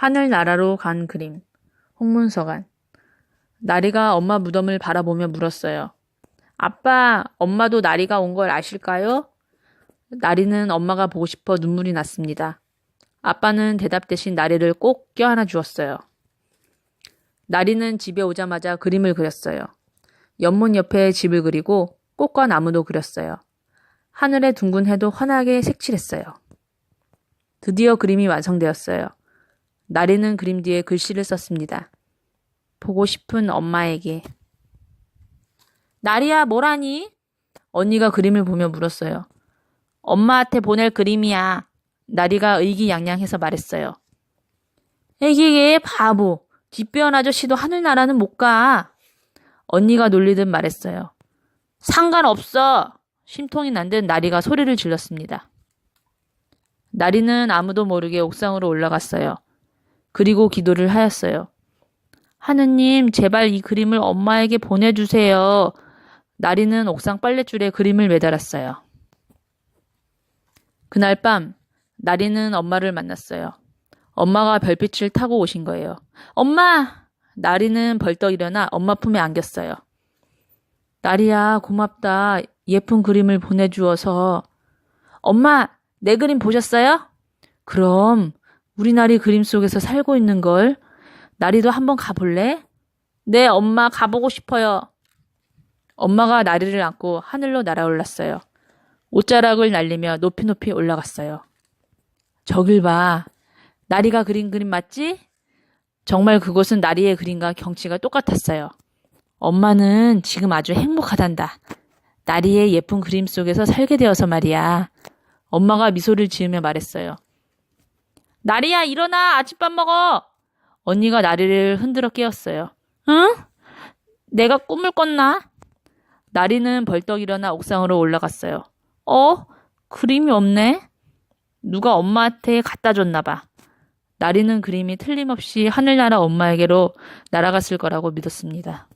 하늘나라로 간 그림. 홍문서간. 나리가 엄마 무덤을 바라보며 물었어요. 아빠, 엄마도 나리가 온 걸 아실까요? 나리는 엄마가 보고 싶어 눈물이 났습니다. 아빠는 대답 대신 나리를 꼭 껴안아 주었어요. 나리는 집에 오자마자 그림을 그렸어요. 연못 옆에 집을 그리고 꽃과 나무도 그렸어요. 하늘의 둥근 해도 환하게 색칠했어요. 드디어 그림이 완성되었어요. 나리는 그림 뒤에 글씨를 썼습니다. 보고 싶은 엄마에게. 나리야, 뭐라니? 언니가 그림을 보며 물었어요. 엄마한테 보낼 그림이야. 나리가 의기양양해서 말했어요. 애기게 바보. 뒷배연 아저씨도 하늘나라는 못 가. 언니가 놀리듯 말했어요. 상관없어. 심통이 난 듯 나리가 소리를 질렀습니다. 나리는 아무도 모르게 옥상으로 올라갔어요. 그리고 기도를 하였어요. 하느님, 제발 이 그림을 엄마에게 보내주세요. 나리는 옥상 빨랫줄에 그림을 매달았어요. 그날 밤, 나리는 엄마를 만났어요. 엄마가 별빛을 타고 오신 거예요. 엄마! 나리는 벌떡 일어나 엄마 품에 안겼어요. 나리야, 고맙다. 예쁜 그림을 보내주어서. 엄마, 내 그림 보셨어요? 그럼, 우리 나리 그림 속에서 살고 있는 걸. 나리도 한번 가볼래? 네, 엄마 가보고 싶어요. 엄마가 나리를 안고 하늘로 날아올랐어요. 옷자락을 날리며 높이 높이 올라갔어요. 저길 봐. 나리가 그린 그림 맞지? 정말 그곳은 나리의 그림과 경치가 똑같았어요. 엄마는 지금 아주 행복하단다. 나리의 예쁜 그림 속에서 살게 되어서 말이야. 엄마가 미소를 지으며 말했어요. 나리야, 일어나! 아침밥 먹어! 언니가 나리를 흔들어 깨웠어요. 응? 내가 꿈을 꿨나? 나리는 벌떡 일어나 옥상으로 올라갔어요. 어? 그림이 없네? 누가 엄마한테 갖다 줬나 봐. 나리는 그림이 틀림없이 하늘나라 엄마에게로 날아갔을 거라고 믿었습니다.